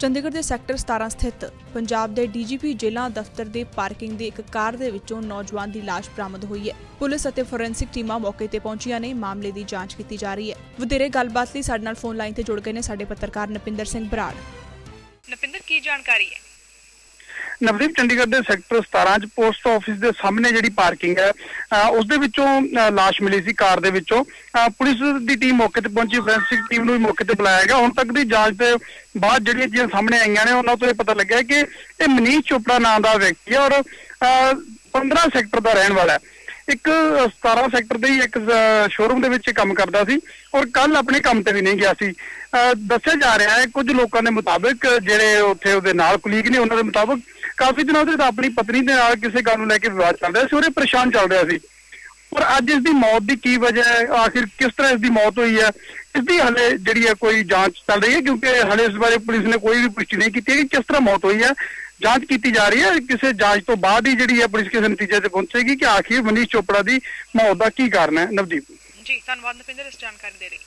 ਚੰਡੀਗੜ੍ਹ ਦੇ ਸੈਕਟਰ 17 ਸਥਿਤ ਪੰਜਾਬ ਦੇ ਡੀਜੀਪੀ ਜ਼ਿਲ੍ਹਾ ਦਫ਼ਤਰ ਦੇ ਪਾਰਕਿੰਗ ਦੀ ਇੱਕ ਕਾਰ ਦੇ ਵਿੱਚੋਂ ਨੌਜਵਾਨ ਦੀ ਲਾਸ਼ ਬਰਾਮਦ ਹੋਈ ਹੈ। ਪੁਲਿਸ ਅਤੇ ਫੋਰੈਂਸਿਕ ਟੀਮਾਂ ਮੌਕੇ ਤੇ ਪਹੁੰਚੀਆਂ ਨੇ। ਮਾਮਲੇ ਦੀ ਜਾਂਚ ਕੀਤੀ ਜਾ ਰਹੀ ਹੈ। ਵਧੇਰੇ ਗੱਲਬਾਤ ਲਈ ਸਾਡੇ ਨਾਲ ਫੋਨ ਲਾਈਨ ਤੇ ਜੁੜ ਗਏ ਨੇ ਸਾਡੇ ਪੱਤਰਕਾਰ ਨਪਿੰਦਰ ਸਿੰਘ ਬਰਾੜ। ਨਪਿੰਦਰ, ਕੀ ਜਾਣਕਾਰੀ ਹੈ? ਨਵਦੀਪ, ਚੰਡੀਗੜ੍ਹ ਦੇ ਸੈਕਟਰ 17 ਚ ਪੋਸਟ ਆਫਿਸ ਦੇ ਸਾਹਮਣੇ ਜਿਹੜੀ ਪਾਰਕਿੰਗ ਹੈ, ਅਹ ਉਸ ਦੇ ਵਿੱਚੋਂ ਲਾਸ਼ ਮਿਲੀ ਸੀ ਕਾਰ ਦੇ ਵਿੱਚੋਂ। ਅਹ ਪੁਲਿਸ ਦੀ ਟੀਮ ਮੌਕੇ ਤੇ ਪਹੁੰਚੀ, ਫੋਰੈਂਸਿਕ ਟੀਮ ਨੂੰ ਵੀ ਮੌਕੇ ਤੇ ਬੁਲਾਇਆ ਗਿਆ। ਹੁਣ ਤੱਕ ਦੀ ਜਾਂਚ ਦੇ ਬਾਅਦ ਜਿਹੜੀਆਂ ਚੀਜ਼ਾਂ ਸਾਹਮਣੇ ਆਈਆਂ ਨੇ, ਉਹਨਾਂ ਤੋਂ ਇਹ ਪਤਾ ਲੱਗਿਆ ਕਿ ਇਹ ਮਨੀਸ਼ ਚੋਪੜਾ ਨਾਮ ਦਾ ਵਿਅਕਤੀ ਹੈ ਔਰ, ਅਹ 15 ਸੈਕਟਰ ਦਾ ਰਹਿਣ ਵਾਲਾ ਹੈ। ਇੱਕ ਅਹ 17 ਸੈਕਟਰ ਦੇ ਹੀ ਇੱਕ ਸ਼ੋਰੂਮ ਦੇ ਵਿੱਚ ਕੰਮ ਕਰਦਾ ਸੀ ਔਰ ਕੱਲ ਆਪਣੇ ਕੰਮ ਤੇ ਵੀ ਨਹੀਂ ਗਿਆ ਸੀ। ਅਹ ਦੱਸਿਆ ਜਾ ਰਿਹਾ ਹੈ, ਕੁਝ ਲੋਕਾਂ ਦੇ ਮੁਤਾਬਕ ਜਿਹੜੇ ਉੱਥੇ ਉਹਦੇ ਨਾਲ ਕੁਲੀਗ ਨੇ, ਉਹਨਾਂ ਦੇ ਮੁਤਾਬਕ ਕਾਫੀ ਦਿਨਾਂ ਤੋਂ ਤਾਂ ਆਪਣੀ ਪਤਨੀ ਦੇ ਨਾਲ ਕਿਸੇ ਗੱਲ ਨੂੰ ਲੈ ਕੇ ਵਿਵਾਦ ਚੱਲ ਰਿਹਾ ਸੀ, ਉਹਦੇ ਪਰੇਸ਼ਾਨ ਚੱਲ ਰਿਹਾ ਸੀ। ਪਰ ਅੱਜ ਇਸ ਦੀ ਮੌਤ ਦੀ ਕੀ ਵਜ੍ਹਾ ਹੈ, ਆਖਿਰ ਕਿਸ ਤਰ੍ਹਾਂ ਇਸ ਦੀ ਮੌਤ ਹੋਈ ਹੈ, ਇਸ ਦੀ ਹਲੇ ਜਿਹੜੀ ਹੈ ਕੋਈ ਜਾਂਚ ਚੱਲ ਰਹੀ ਹੈ, ਕਿਉਂਕਿ ਹਲੇ ਇਸ ਬਾਰੇ ਪੁਲਿਸ ਨੇ ਕੋਈ ਵੀ ਪੁਸ਼ਟੀ ਨਹੀਂ ਕੀਤੀ ਹੈ ਕਿ ਕਿਸ ਤਰ੍ਹਾਂ ਮੌਤ ਹੋਈ ਹੈ। ਜਾਂਚ ਕੀਤੀ ਜਾ ਰਹੀ ਹੈ, ਕਿਸੇ ਜਾਂਚ ਤੋਂ ਬਾਅਦ ਹੀ ਜਿਹੜੀ ਹੈ ਪੁਲਿਸ ਕਿਸੇ ਨਤੀਜੇ ਤੇ ਪਹੁੰਚੇਗੀ ਕਿ ਆਖਿਰ ਮਨੀਸ਼ ਚੋਪੜਾ ਦੀ ਮੌਤ ਦਾ ਕੀ ਕਾਰਨ ਹੈ। ਨਵਦੀਪ। ਜੀ, ਧੰਨਵਾਦ ਨਪਿੰਦਰ, ਇਸ ਜਾਣਕਾਰੀ ਦੇ ਲਈ।